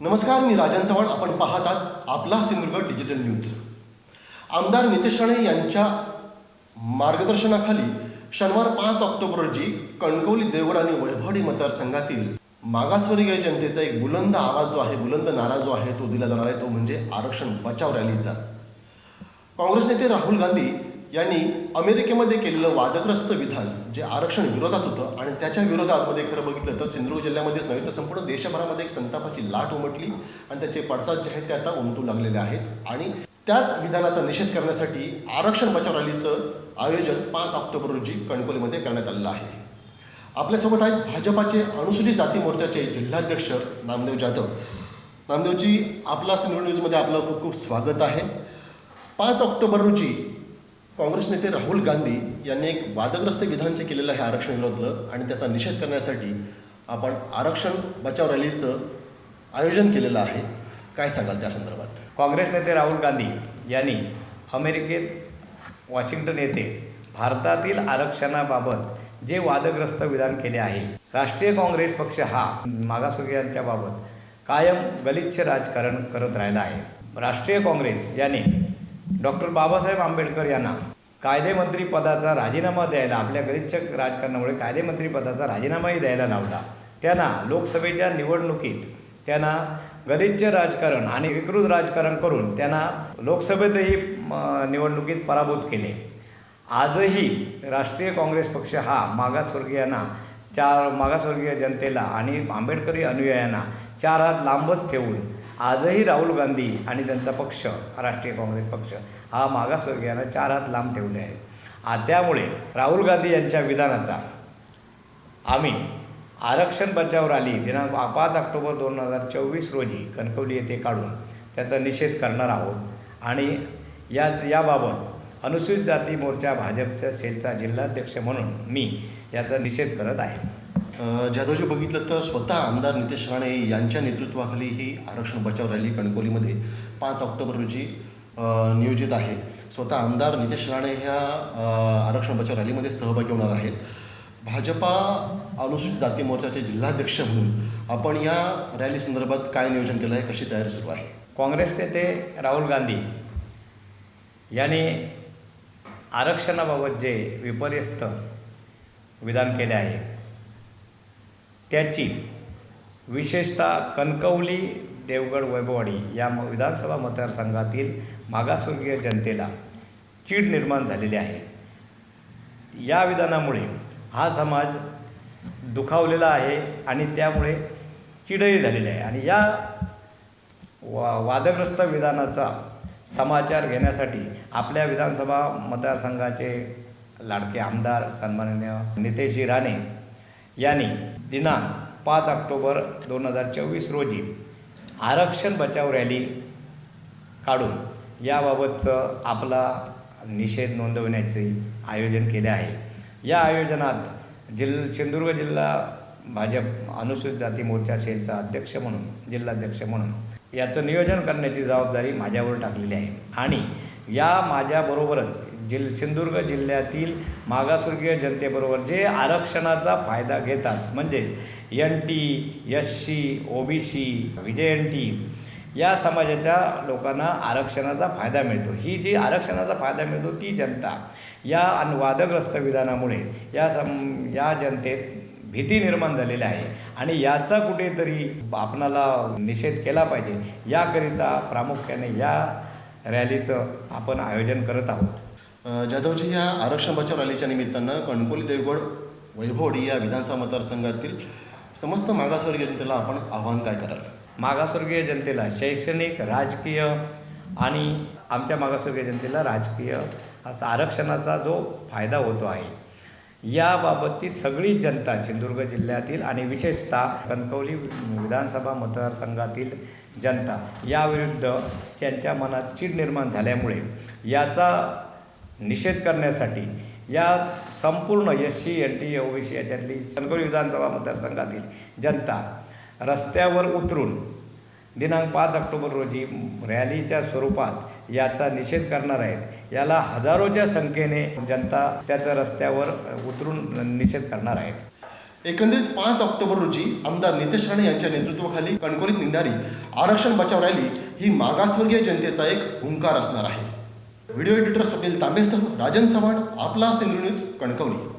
नमस्कार मी राजन चव्हाण. आपण पाहतात आपला सिंधुदुर्ग डिजिटल न्यूज आमदार नितेश राणे यांच्या मार्गदर्शनाखाली शनिवार पाच ऑक्टोबर रोजी कणकवली देवगड आणि वैभवडी मतदारसंघातील मागासवर्गीय जनतेचा एक बुलंद आवाज जो आहे बुलंद नारा जो आहे तो दिला जाणार आहे. तो म्हणजे आरक्षण बचाव रॅलीचा. काँग्रेस नेते राहुल गांधी यांनी अमेरिकेमध्ये केलेलं वादग्रस्त विधान जे आरक्षण विरोधात होतं आणि त्याच्या विरोधामध्ये खरं बघितलं तर सिंधुदुर्ग जिल्ह्यामध्येच नव्हे तर संपूर्ण देशभरामध्ये एक संतापाची लाट उमटली आणि त्याचे पडसाद जे आहेत ते आता उमटू लागलेले आहेत. आणि त्याच विधानाचा निषेध करण्यासाठी आरक्षण बचाव रॅलीचं आयोजन पाच ऑक्टोबर रोजी कणकोलीमध्ये करण्यात आलेलं आहे. आपल्यासोबत आहेत भाजपाचे अनुसूचित जाती मोर्चाचे जिल्हाध्यक्ष नामदेव जाधव. नामदेवजी आपला सिंधुदुर्ग न्यूजमध्ये आपलं खूप खूप स्वागत आहे. पाच ऑक्टोबर रोजी काँग्रेस नेते राहुल गांधी यांनी एक वादग्रस्त विधान जे केलेलं आहे आरक्षण विरोधातलं आणि त्याचा निषेध करण्यासाठी आपण आरक्षण बचाव रॅलीचं आयोजन केलेलं आहे. काय सांगाल त्या संदर्भात? काँग्रेस नेते राहुल गांधी यांनी अमेरिकेत वॉशिंग्टन येथे भारतातील आरक्षणाबाबत जे वादग्रस्त विधान केले आहे राष्ट्रीय काँग्रेस पक्ष हा मागासवर्गीयांच्या बाबत कायम गलिच्छ राजकारण करत राहिला आहे. राष्ट्रीय काँग्रेस याने डॉक्टर बाबासाहेब आंबेडकर यांना कायदेमंत्री पदाचा राजीनामा द्यायला आपल्या गलिच्छ राजकारणामुळे कायदेमंत्री पदाचा राजीनामाही द्यायला लावला. त्यांना लोकसभेच्या निवडणुकीत त्यांना गलिच्छ राजकारण आणि विकृत राजकारण करून त्यांना लोकसभेतही निवडणुकीत पराभूत केले. आजही राष्ट्रीय काँग्रेस पक्ष हा मागासवर्गीयांना चार मागासवर्गीय जनतेला आणि आंबेडकरी अनुयायांना चार हात लांबच ठेवून आजही राहुल गांधी आणि त्यांचा पक्ष राष्ट्रीय काँग्रेस पक्ष हा मागासवर्गीयांना चार हात लांब ठेवले आहे त्यामुळे राहुल गांधी यांच्या विधानाचा आम्ही आरक्षण बचाव रॅली दिनांक पाच ऑक्टोबर दोन हजार चोवीस रोजी कणकवली येथे काढून त्याचा निषेध करणार आहोत. आणि याच याबाबत अनुसूचित जाती मोर्चा भाजपच्या सेलचा जिल्हाध्यक्ष म्हणून मी याचा निषेध करत आहे. जाधवजी बघितलं तर स्वतः आमदार नितेश राणे यांच्या नेतृत्वाखाली ही आरक्षण बचाव रॅली कणकोलीमध्ये पाच ऑक्टोबर रोजी नियोजित आहे. स्वतः आमदार नितेश राणे ह्या आरक्षण बचाव रॅलीमध्ये सहभागी होणार आहेत. भाजपा अनुसूचित जाती मोर्चाचे जिल्हाध्यक्ष म्हणून आपण या रॅली संदर्भात काय नियोजन केलं आहे कशी तयारी सुरू आहे? काँग्रेस नेते राहुल गांधी यांनी आरक्षणाबाबत जे विपर्यस्त विधान केले आहे त्याची विशेषतः कणकवली देवगड वैभववाडी या म- विधानसभा मतदारसंघातील मागासवर्गीय जनतेला चीड निर्माण झालेली आहे. या विधानामुळे हा समाज दुखावलेला आहे आणि त्यामुळे चिडही झालेली आहे. आणि या वा वादग्रस्त विधानाचा समाचार घेण्यासाठी आपल्या विधानसभा मतदारसंघाचे लाडके आमदार सन्माननीय नितेशजी राणे यांनी दिनांक पाच ऑक्टोबर दोन हजार चोवीस रोजी आरक्षण बचाव रॅली काढून याबाबतचं आपला निषेध नोंदवण्याचे आयोजन केले आहे. या आयोजनात जिल सिंधुदुर्ग जिल्हा भाजप अनुसूचित जाती मोर्चा सेलचा अध्यक्ष म्हणून जिल्हाध्यक्ष म्हणून याचं नियोजन करण्याची जबाबदारी माझ्यावर टाकलेली आहे. आणि या माझ्याबरोबरच जिल सिंधुदुर्ग जिल्ह्यातील मागासवर्गीय जनतेबरोबर जे आरक्षणाचा फायदा घेतात म्हणजेच N T S C O B C विजय एन टी या समाजाच्या लोकांना आरक्षणाचा फायदा मिळतो. ही जी आरक्षणाचा फायदा मिळतो ती जनता या अन वादग्रस्त विधानामुळे या सम या जनतेत भीती निर्माण झालेली आहे आणि याचा कुठेतरी आपणाला निषेध केला पाहिजे. याकरिता प्रामुख्याने या रॅलीचं आपण आयोजन करत आहोत. जाधवजी या आरक्षण बचाव रॅलीच्या निमित्तानं कणकोली देवगड वैभवडी या विधानसभा मतदारसंघातील समस्त मागासवर्गीय जनतेला आपण आव्हान काय कराल? मागासवर्गीय जनतेला शैक्षणिक राजकीय आणि आमच्या मागासवर्गीय जनतेला राजकीय असा आरक्षणाचा जो फायदा होतो आहे. याबाबतची सगळी जनता सिंधुदुर्ग जिल्ह्यातील आणि विशेषतः कणकवली विधानसभा मतदारसंघातील जनता याविरुद्ध त्यांच्या मनात चीड निर्माण झाल्यामुळे याचा निषेध करण्यासाठी या संपूर्ण S C N T O B C याच्यातली Kankavli विधानसभा मतदारसंघातील जनता रस्त्यावर उतरून दिनांक पाच ऑक्टोबर रोजी रॅलीच्या स्वरूपात याचा निषेध करणार आहेत. याला हजारोच्या संख्येने जनता त्याचा रस्त्यावर उतरून निषेध करणार आहेत. एकंदरीत पाच ऑक्टोबर रोजी आमदार नितेश राणे यांच्या नेतृत्वाखाली कणकोलीत निघणारी आरक्षण बचाव रॅली ही मागासवर्गीय जनतेचा एक हुंकार असणार आहे. व्हिडिओ एडिटर स्वप्नील तांबेसह राजन चव्हाण आपला सिंधू न्यूज कणकवली.